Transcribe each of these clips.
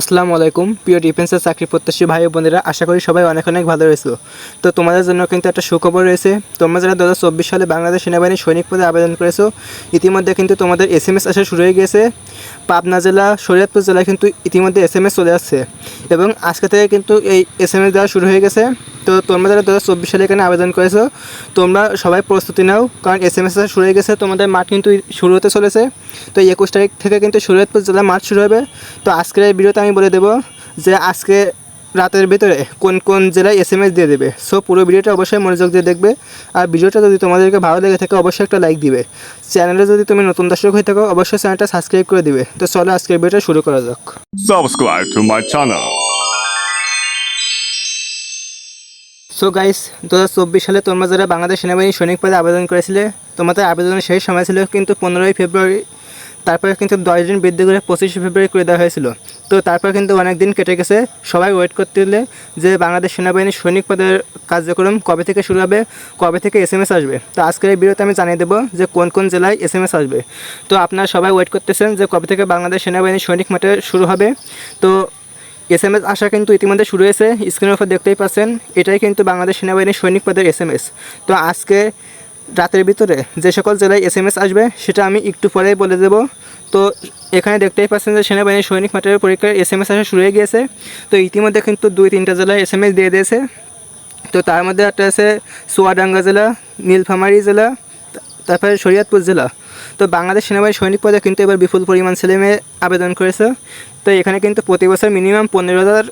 আসসালামু আলাইকুম। প্রিয় ডিফেন্সের চাকরি প্রত্যাশী ভাই বোনেরা, আশা করি সবাই অনেক অনেক ভালো রয়েছে। তো তোমাদের জন্য কিন্তু একটা সুখবর রয়েছে। তোমরা যারা দু হাজার চব্বিশ সালে বাংলাদেশ সেনাবাহিনী সৈনিক পদে আবেদন করেছ, ইতিমধ্যে কিন্তু তোমাদের এস এম এস আসা শুরু হয়ে গেছে। পাবনা জেলা, শরীয়তপুর জেলায় কিন্তু ইতিমধ্যে এস এম এস চলে আসছে। এবং আজকে থেকে কিন্তু এই এস এম এস দেওয়া শুরু হয়ে গেছে। তো তোমরা যারা দু হাজার চব্বিশ সালে এখানে আবেদন করেছ, তোমরা সবাই প্রস্তুতি নাও, কারণ এস এম এস শুরু হয়ে গেছে। তোমাদের মাঠ কিন্তু শুরু হতে চলেছে। তো একুশ তারিখ থেকে কিন্তু শরীয়তপুর জেলা মাঠ শুরু হবে। তো আজকের এই ভিডিওতে আমি বলে দেবো যে আজকে রাতের ভিতরে কোন কোন জেলায় এস এম এস দিয়ে দেবে। সো পুরো ভিডিওটা অবশ্যই মনোযোগ দিয়ে দেখবে। আর ভিডিওটা যদি তোমাদেরকে ভালো লেগে থাকে অবশ্যই একটা লাইক দিবে। চ্যানেলে যদি তুমি নতুন দর্শক হয়ে থাকো অবশ্যই চ্যানেলটা সাবস্ক্রাইব করে দিবে। তো চলো আজকের ভিডিওটা শুরু করা যাক। Subscribe to my channel. So guys দু হাজার চব্বিশ সালে তোমরা যারা বাংলাদেশ সেনাবাহিনী সৈনিক পদে আবেদন করেছিলে তোমাদের আবেদনের শেষ সময় ছিল কিন্তু পনেরোই ফেব্রুয়ারি তারপরে কিন্তু দশ দিন বৃদ্ধি করে পঁচিশে ফেব্রুয়ারি করে দেওয়া হয়েছিল। তো তারপর কিন্তু অনেক দিন কেটে গেছে। সবাই ওয়েট করতে হলে যে বাংলাদেশ সেনাবাহিনীর সৈনিক পদের কার্যক্রম কবে থেকে শুরু হবে, কবে থেকে এস আসবে? তো আজকের এই ভিডিওতে আমি জানিয়ে দেবো যে কোন কোন জেলায় এস আসবে। তো আপনারা সবাই ওয়েট করতেছেন যে কবে থেকে বাংলাদেশ সেনাবাহিনীর সৈনিক মাঠে শুরু হবে। তো এস এম এস আসা কিন্তু ইতিমধ্যে শুরু হয়েছে। স্ক্রিনের উপর দেখতেই পাচ্ছেন, এটাই কিন্তু বাংলাদেশ সেনাবাহিনীর সৈনিক পদের এস তো আজকে রাতের ভিতরে যে সকল জেলায় এস এম এস আসবে, সেটা আমি একটু পরেই বলে দেবো। তো এখানে দেখতেই পাচ্ছেন যে সেনাবাহিনীর সৈনিক মাঠের পরীক্ষার এস এম এস আসা শুরু হয়ে গিয়েছে। তো ইতিমধ্যে কিন্তু দুই তিনটা জেলায় এস এম এস দিয়ে দিয়েছে। তো তার মধ্যে একটা আছে সোয়াডাঙ্গা জেলা, নীলফামারী জেলা, তারপরে শরীয়তপুর জেলা। তো বাংলাদেশ সেনাবাহিনী সৈনিক পদে কিন্তু এবার বিপুল পরিমাণ ছেলে মেয়ে আবেদন করেছে। তো এখানে কিন্তু প্রতি বছর মিনিমাম পনেরো হাজার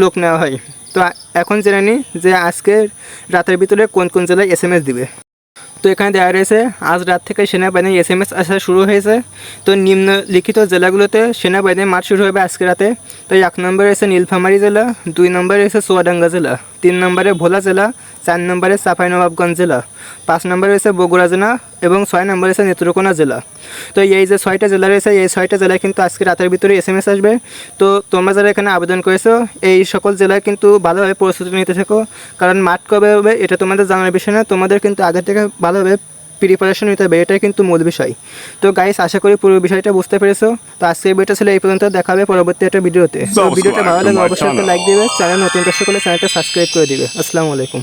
লোক নেওয়া হয়। তো এখন জেনে নিই যে আজকে রাতের ভিতরে কোন কোন জেলায় এস এম এস দিবে। তো এখানে দেওয়া রয়েছে, আজ রাত থেকে সেনাবাহিনীর এস এম এস আসা শুরু হয়েছে। তো নিম্নলিখিত জেলাগুলোতে সেনাবাহিনীর মাঠ শুরু হবে আজকে রাতে। তো এক নম্বরে রয়েছে নীলফামারী জেলা, দুই নম্বরে রয়েছে চুয়াডাঙ্গা জেলা, তিন নম্বরে ভোলা জেলা, চার নম্বরে চাঁপাইনবাবগঞ্জ জেলা, পাঁচ নম্বরে রয়েছে বগুড়া জেলা এবং ছয় নম্বরে রয়েছে নেত্রকোনা জেলা। তো এই যে ছয়টা জেলা রয়েছে, এই ছয়টা জেলায় কিন্তু আজকে রাতের ভিতরে এস এম এস আসবে। তো তোমরা যারা এখানে আবেদন করেছ, এই সকল জেলায় কিন্তু ভালোভাবে প্রস্তুতি নিতে থাকো। কারণ মাঠ কবে হবে, এটা তোমাদের জানার বিষয় না। তোমাদের কিন্তু আগে থেকে ভালোভাবে প্রিপারেশন নিতে হবে এটাই কিন্তু মূল বিষয়। তো গাইস আশা করি পুরো বিষয়টা বুঝতে পেরেছ। তো আজকে ভিডিওটা ছিল এই পর্যন্ত দেখা হবে পরবর্তী একটা ভিডিওতে। তো ভিডিওটা ভালো লাগলে অবশ্যই একটা লাইক দিবে চ্যানেল নতুন দর্শক হলে চ্যানেলটা সাবস্ক্রাইব করে দিবে। আসসালামু আলাইকুম।